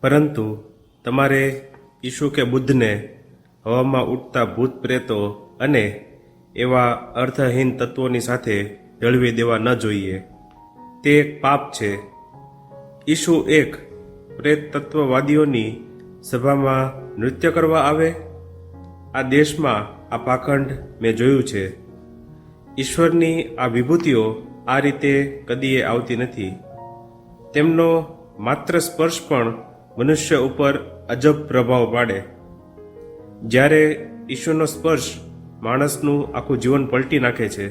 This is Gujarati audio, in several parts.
પરંતુ તમારે ઈશુ કે બુદ્ધને હવામાં ઉઠતા ભૂત પ્રેતો અને એવા અર્થહીન તત્વોની સાથે જળવી દેવા ન જોઈએ. તે એક પાપ છે. ઈશુ એક પ્રેત તત્વવાદીઓની સભામાં નૃત્ય કરવા આવે? આ દેશમાં આ પાખંડ મેં જોયું છે. ઈશ્વરની આ વિભૂતિઓ આ રીતે કદીએ આવતી નથી. તેમનો માત્ર સ્પર્શ પણ મનુષ્ય ઉપર અજબ પ્રભાવ પાડે. જ્યારે ઈશુનો સ્પર્શ માણસનું આખું જીવન પલટી નાખે છે,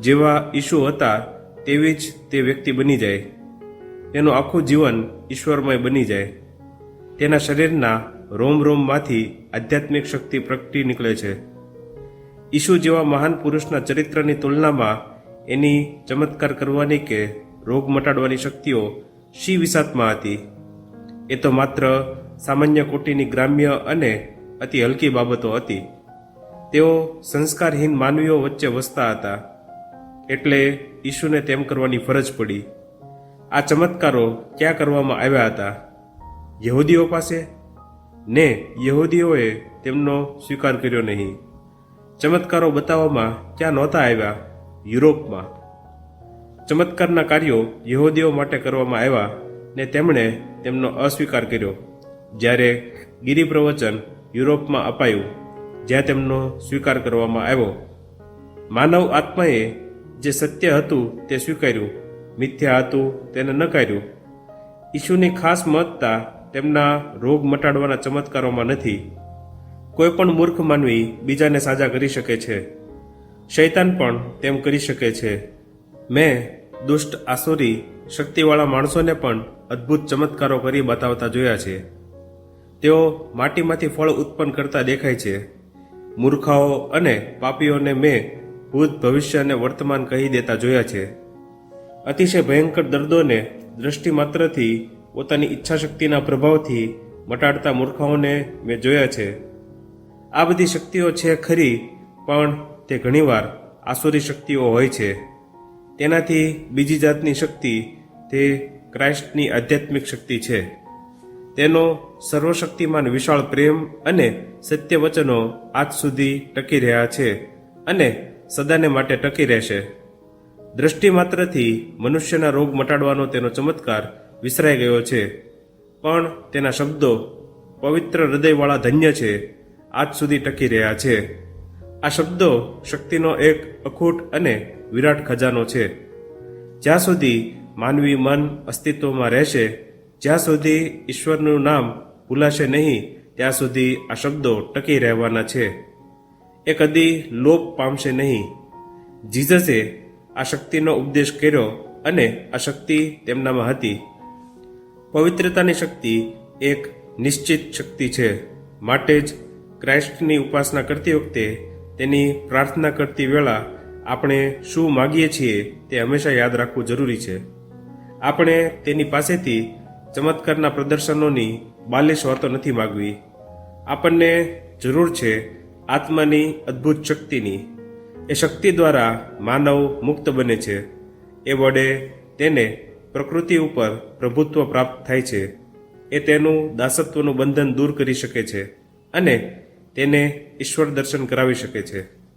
જેવા ઈશુ હતા તેવી જ તે વ્યક્તિ બની જાય. તેનું આખું જીવન ઈશ્વરમય બની જાય. તેના શરીરના રોમ રોમમાંથી આધ્યાત્મિક શક્તિ પ્રગટી નીકળે છે. ઈશુ જેવા મહાન પુરુષના ચરિત્રની તુલનામાં એની ચમત્કાર કરવાની કે રોગ મટાડવાની શક્તિઓ શી વિસાતમાં હતી? એ તો માત્ર સામાન્ય કોટીની ગ્રામ્ય અને અતિ હલકી બાબતો હતી. તેઓ સંસ્કારહીન માનવીઓ વચ્ચે વસતા હતા. એટલે ઈશુને તેમ કરવાની ફરજ પડી. આ ચમત્કારો ક્યાં કરવામાં આવ્યા હતા? યહૂદીઓ પાસે? ને યહૂદીઓએ તેમનો સ્વીકાર કર્યો નહીં. ચમત્કારો બતાવવામાં ક્યાં નહોતા આવ્યા? યુરોપમાં. ચમત્કારના કાર્યો યહૂદીઓ માટે કરવામાં આવ્યા. ને તેમણે તેમનો અસ્વીકાર કર્યો. જ્યારે ગિરી પ્રવચન યુરોપમાં અપાયું, જ્યાં તેમનો સ્વીકાર કરવામાં આવ્યો. માનવ આત્માએ જે સત્ય હતું તે સ્વીકાર્યું, મિથ્યા હતું તેને નકાર્યું. ઈશુની ખાસ મહત્તા તેમના રોગ મટાડવાના ચમત્કારોમાં નથી. કોઈ પણ મૂર્ખ માનવી બીજાને સાજા કરી શકે છે. શૈતાન પણ તેમ કરી શકે છે. મેં દુષ્ટ આસુરી શક્તિવાળા માણસોને પણ અદ્ભુત ચમત્કારો કરી બતાવતા જોયા છે. તેઓ માટીમાંથી ફળ ઉત્પન્ન કરતા દેખાય છે. મૂર્ખાઓ અને પાપીઓને મેં ભૂત ભવિષ્ય અને વર્તમાન કહી દેતા જોયા છે. અતિશય ભયંકર દર્દોને દ્રષ્ટિ માત્રથી પોતાની ઈચ્છાશક્તિના પ્રભાવથી મટાડતા મૂર્ખાઓને મેં જોયા છે. આ બધી શક્તિઓ છે ખરી, પણ તે ઘણીવાર આસુરી શક્તિઓ હોય છે. તેનાથી બીજી જાતની શક્તિ તે ક્રાઇસ્ટની આધ્યાત્મિક શક્તિ છે. તેનો સર્વશક્તિમાન વિશાળ પ્રેમ અને સત્ય વચનો આજ સુધી ટકી રહ્યા છે અને સદાને માટે ટકી રહેશે. દ્રષ્ટિ માત્રથી મનુષ્યના રોગ મટાડવાનો તેનો ચમત્કાર વિસરાઈ ગયો છે. પણ તેના શબ્દો પવિત્ર હૃદયવાળા ધન્ય છે, આજ સુધી ટકી રહ્યા છે. આ શબ્દો શક્તિનો એક અખૂટ અને વિરાટ ખજાનો છે. જ્યાં સુધી માનવી મન અસ્તિત્વમાં રહેશે, જ્યાં સુધી ઈશ્વરનું નામ ભૂલાશે નહીં, ત્યાં સુધી આ શબ્દો ટકી રહેવાના છે. એ કદી લોપ પામશે નહીં. જીઝસે આ શક્તિનો ઉપદેશ કર્યો અને આ શક્તિ તેમનામાં હતી. પવિત્રતાની શક્તિ એક નિશ્ચિત શક્તિ છે. માટે જ ક્રાઇસ્ટની ઉપાસના કરતી વખતે તેની પ્રાર્થના કરતી વેળા આપણે શું માગીએ છીએ તે હંમેશા યાદ રાખવું જરૂરી છે. આપણે તેની પાસેથી ચમત્કારના પ્રદર્શનોની બાલિશ વાતો નથી માગવી. આપણને જરૂર છે આત્માની અદ્ભુત શક્તિની. એ શક્તિ દ્વારા માનવ મુક્ત બને છે. એ વડે તેને પ્રકૃતિ ઉપર પ્રભુત્વ પ્રાપ્ત થાય છે. એ તેનું દાસત્વનું બંધન દૂર કરી શકે છે અને તેને ઈશ્વર દર્શન કરાવી શકે છે.